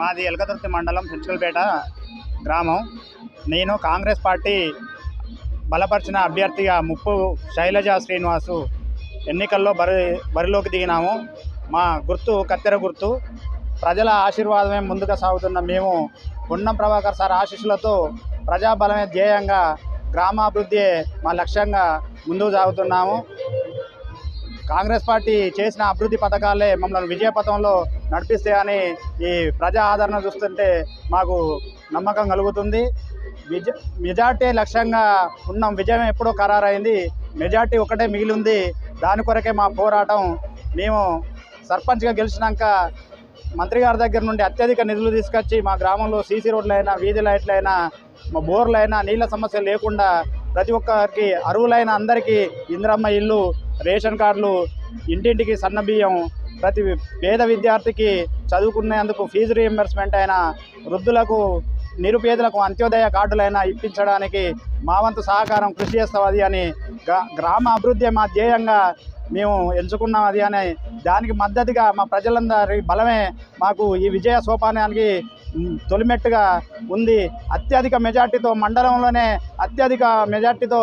మాది ఎలకతుర్తి మండలం పెంచుకల్పేట గ్రామం. నేను కాంగ్రెస్ పార్టీ బలపరిచిన అభ్యర్థిగా ముప్పు శైలజ శ్రీనివాసు ఎన్నికల్లో బరి బరిలోకి దిగినాము. మా గుర్తు కత్తెర గుర్తు ప్రజల ఆశీర్వాదమే ముందుగా సాగుతున్న మేము ఉన్న ప్రభాకర్ సార్ ఆశీస్సులతో ప్రజాబలమే ధ్యేయంగా గ్రామాభివృద్ధి మా లక్ష్యంగా ముందుకు సాగుతున్నాము. కాంగ్రెస్ పార్టీ చేసిన అభివృద్ధి పథకాలే మమ్మల్ని విజయపథంలో నడిపిస్తే అని ఈ ప్రజా ఆదరణ చూస్తుంటే మాకు నమ్మకం కలుగుతుంది. విజ మెజార్టీ లక్ష్యంగా ఉన్నాం. విజయం ఎప్పుడో ఖరారైంది. మెజార్టీ ఒకటే మిగిలి ఉంది దాని కొరకే మా పోరాటం. మేము సర్పంచ్గా గెలిచినాక మంత్రి గారి దగ్గర నుండి అత్యధిక నిధులు తీసుకొచ్చి మా గ్రామంలో సీసీ రోడ్లైనా వీధి లైట్లైనా మా బోర్లైనా నీళ్ళ సమస్య లేకుండా ప్రతి ఒక్కరికి అరువులైన అందరికీ ఇందిరమ్మ ఇల్లు రేషన్ కార్డులు ఇంటింటికి సన్న బియ్యం ప్రతి పేద విద్యార్థికి చదువుకునేందుకు ఫీజు రీఎంబర్స్మెంట్ అయినా వృద్ధులకు నిరుపేదలకు అంత్యోదయ కార్డులైనా ఇప్పించడానికి మా వంతు సహకారం కృషి చేస్తామది అని గ్రా- గ్రామ అభివృద్ధి మా ధ్యేయంగా మేము ఎంచుకున్నాం అది అని దానికి మద్దతుగా మా ప్రజలందరి బలమే మాకు ఈ విజయ సోపానానికి తొలిమెట్టుగా ఉంది. అత్యధిక మెజార్టీతో మండలంలోనే అత్యధిక మెజార్టీతో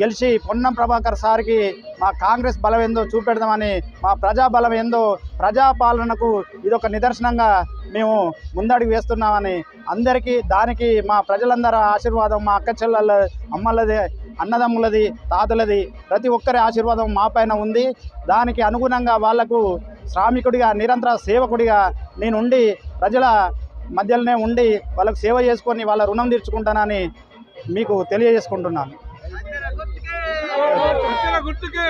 గెలిచి పొన్నం ప్రభాకర్ సార్కి మా కాంగ్రెస్ బలం ఏందో చూపెడదామని మా ప్రజా బలం ఏందో ప్రజాపాలనకు ఇదొక నిదర్శనంగా మేము ముందడుగు వేస్తున్నామని అందరికీ దానికి మా ప్రజలందరి ఆశీర్వాదం మా అక్క చెల్లెళ్ళ అమ్మలది అన్నదమ్ములది తాతలది ప్రతి ఒక్కరి ఆశీర్వాదం మా పైన ఉంది. దానికి అనుగుణంగా వాళ్ళకు శ్రామికుడిగా నిరంతర సేవకుడిగా నేను ఉండి ప్రజల మధ్యలోనే ఉండి వాళ్ళకు సేవ చేసుకొని వాళ్ళ రుణం తీర్చుకుంటానని మీకు తెలియజేసుకుంటున్నాను. గుర్తుకే!